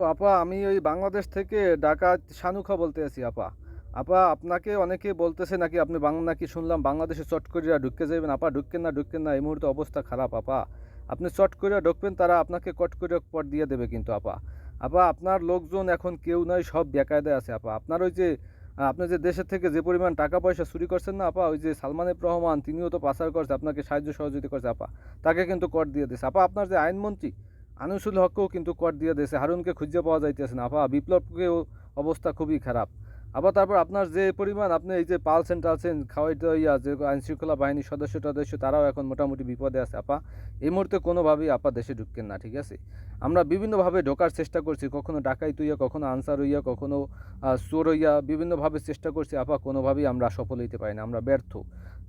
আপা, আমি ওই বাংলাদেশ থেকে ডাকাত শানুখা বলতে আছি, আপা। আপা, আপনাকে অনেকে বলতেছে নাকি, আপনি বাংলা নাকি শুনলাম বাংলাদেশে চট করিয়া ঢুকে যাবেন আপা, ঢুকেন না ঢুকেন না, এই মুহূর্তে অবস্থা খারাপ, আপা। আপনি চট করিয়া ঢুকবেন, তারা আপনাকে কট করিয়া পট দিয়ে দেবে কিন্তু, আপা। আপা, আপনার লোকজন এখন কেউ নয় সব বেকায়দায় আছে, আপা। আপনার ওই যে, আপনি যে দেশের থেকে যে পরিমাণ টাকা পয়সা চুরি করছেন না, আপা, ওই যে সালমান রহমান তিনিও তো পাচার করছে, আপনাকে সাহায্য সহযোগিতা করছে, আপা। তাকে কিন্তু কট দিয়ে দিয়েছে আপা, আপনার যে আইনমন্ত্রী আনিসুল হককেও কিন্তু কর দিয়ে দিয়েছে। হারুনকে খুঁজে পাওয়া যাইতেছে না। আপা, বিপ্লবকেও অবস্থা খুবই খারাপ। আবার তারপর আপনার যে পরিমাণ আপনি এই যে পাল পালছেন টালছেন খাওয়াইতে ইয়া যে আইনশৃঙ্খলা বাহিনীর সদস্য টদস্য, তারাও এখন মোটামুটি বিপদে আছে। আপা, এই মুহূর্তে কোনোভাবেই আপা দেশে ঢুককেন না, ঠিক আছে? আমরা বিভিন্নভাবে ঢোকার চেষ্টা করছি। কখনো ডাকাইত হইয়া কখনো আনসার হইয়া, কখনো চোর হইয়া বিভিন্নভাবে চেষ্টা করছি। আপা, কোনোভাবেই আমরা সফল হইতে পারি না। আমরা ব্যর্থ।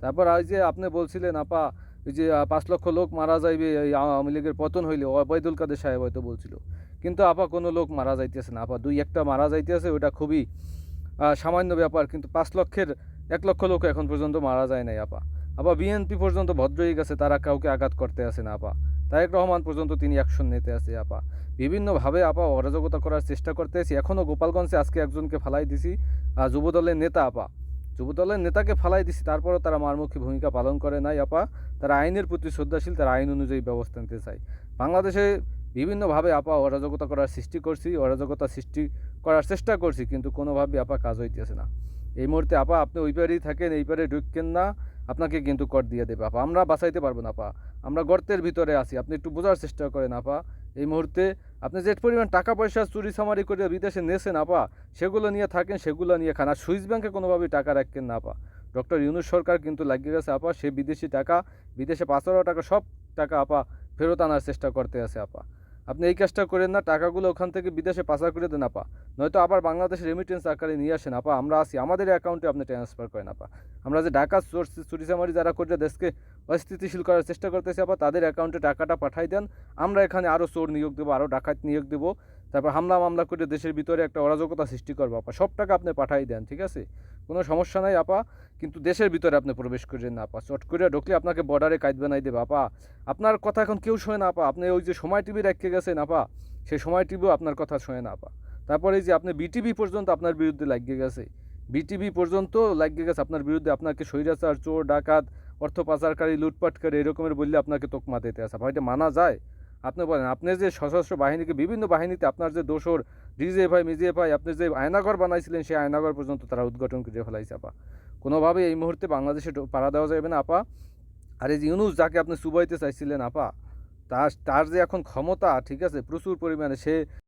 তারপর আজ যে আপনি বলছিলেন, আপা ওই যে পাঁচ লক্ষ লোক মারা যাইবে, এই আওয়ামী লীগের পতন হইলে অবৈদুল কাদের সাহেব হয়তো বলছিল। কিন্তু আপা কোনো লোক মারা যাইতেছে না। আপা দুই একটা মারা যাইতেছে ওটা খুবই সামান্য ব্যাপার। কিন্তু পাঁচ লক্ষের এক লক্ষ লোক এখন পর্যন্ত মারা যায় নাই আপা। আবার বিএনপি পর্যন্ত ভদ্র হয়ে গেছে, তারা কাউকে আঘাত করতে আসে না আপা। তারেক রহমান পর্যন্ত তিনি অ্যাকশন নিতে আসে আপা। বিভিন্নভাবে আপা অরাজকতা করার চেষ্টা করতে আছি এখনও গোপালগঞ্জে আজকে একজনকে ফালাই দিছি যুবদলের নেতা আপা। যুবদলের নেতাকে ফালাই দিছি, তারপরও তারা মারমুখী ভূমিকা পালন করে নাই আপা। তারা আইনের প্রতি শ্রদ্ধাশীল, তারা আইন অনুযায়ী ব্যবস্থা নিতে চায়। বাংলাদেশে বিভিন্নভাবে আপা অরাজকতা করার সৃষ্টি করছি, অরাজকতা সৃষ্টি করার চেষ্টা করছি, কিন্তু কোনোভাবে আপা কাজ হইতেছে না। এই মুহূর্তে আপা, আপনি ওই পারেই থাকেন, এই পারে ঢুকেন না, আপনাকে কিন্তু কর দিয়ে দেবে আপা। আমরা বাঁচাইতে পারব না আপা। আমরা গর্তের ভিতরে আছি, আপনি একটু বোঝার চেষ্টা করেন আপা। এই মুহূর্তে আপনি যে পরিমাণ টাকা পয়সা চুরি সামারি করে বিদেশে নেছেন আপা, সেগুলো নিয়ে থাকেন, সেগুলো নিয়ে খান। আর সুইস ব্যাংকে কোনোভাবেই টাকা রাখেন না আপা। ডক্টর ইউনুস সরকার কিন্তু লাগিয়ে গেছে আপা, সে বিদেশি টাকা, বিদেশে পাঁচ হাজার টাকা, সব টাকা আপা ফেরত আনার চেষ্টা করতে আছে আপা। আপনি এই কাজটা করেন না, টাকাগুলো ওখান থেকে বিদেশে পাচার করে দেন আপা। নয়তো আবার বাংলাদেশের রেমিটেন্স আকারে নিয়ে আসেন আপা। আমরা আসি আমাদের অ্যাকাউন্টে আপনি ট্রান্সফার করেন আপা। আমরা যে ঢাকা চুরিচামারি যারা করে দেশকে অস্থিতিশীল করার চেষ্টা করতেছি আপা, তাদের অ্যাকাউন্টে টাকাটা পাঠাই দেন। আমরা এখানে আরও চোর নিয়োগ দেবো আরও ডাকাত নিয়োগ দেবো। তারপর হামলা মামলা করে দেশের ভিতরে একটা অরাজকতা সৃষ্টি করব আপা। সব টাকা আপনি পাঠাই দেন, ঠিক আছে? কোনো সমস্যা নাই আপা। কিন্তু দেশের ভিতরে আপনি প্রবেশ করেন না, আপা। চট করে ঢুকলে আপনাকে বর্ডারে কাইদ বানাই দেবে, আপা। আপনার কথা এখন কেউ শোয় না, আপা। আপনি ওই যে সময় টিভি রেখে গেছেন, আপা, সেই সময় টিভিও আপনার কথা শোয় না, আপা। তারপরে যে আপনি বিটিভি পর্যন্ত আপনার বিরুদ্ধে লাগিয়ে গেছে। বিটিভি পর্যন্ত লাগিয়ে গেছে আপনার বিরুদ্ধে আপনাকে স্বৈরাচার, চোর, ডাকাত অর্থ পাচারকারী লুটপাটকারী এরকমের বললে আপনাকে তোকমা দিতে আসা ভাই এটা মানা যায়। আপনি বলেন, আপনি যে সশস্ত্র বাহিনীকে, বিভিন্ন বাহিনীতে আপনার যে দোসর ডিজে ভাই, মিজে ভাই, আপনি যে আয়নাঘর বানাইছিলেন, সেই আয়নাঘর পর্যন্ত তারা উদ্ঘাটন করে ফেলাইছে, আপা। কোনোভাবে এই মুহূর্তে বাংলাদেশে পাড়া দেওয়া যাবে না, আপা। আর এই ইউনুস যাকে আপনি সুবাইতে চাইছিলেন, আপা, তার তার যে এখন ক্ষমতা, ঠিক আছে, প্রচুর পরিমাণে সে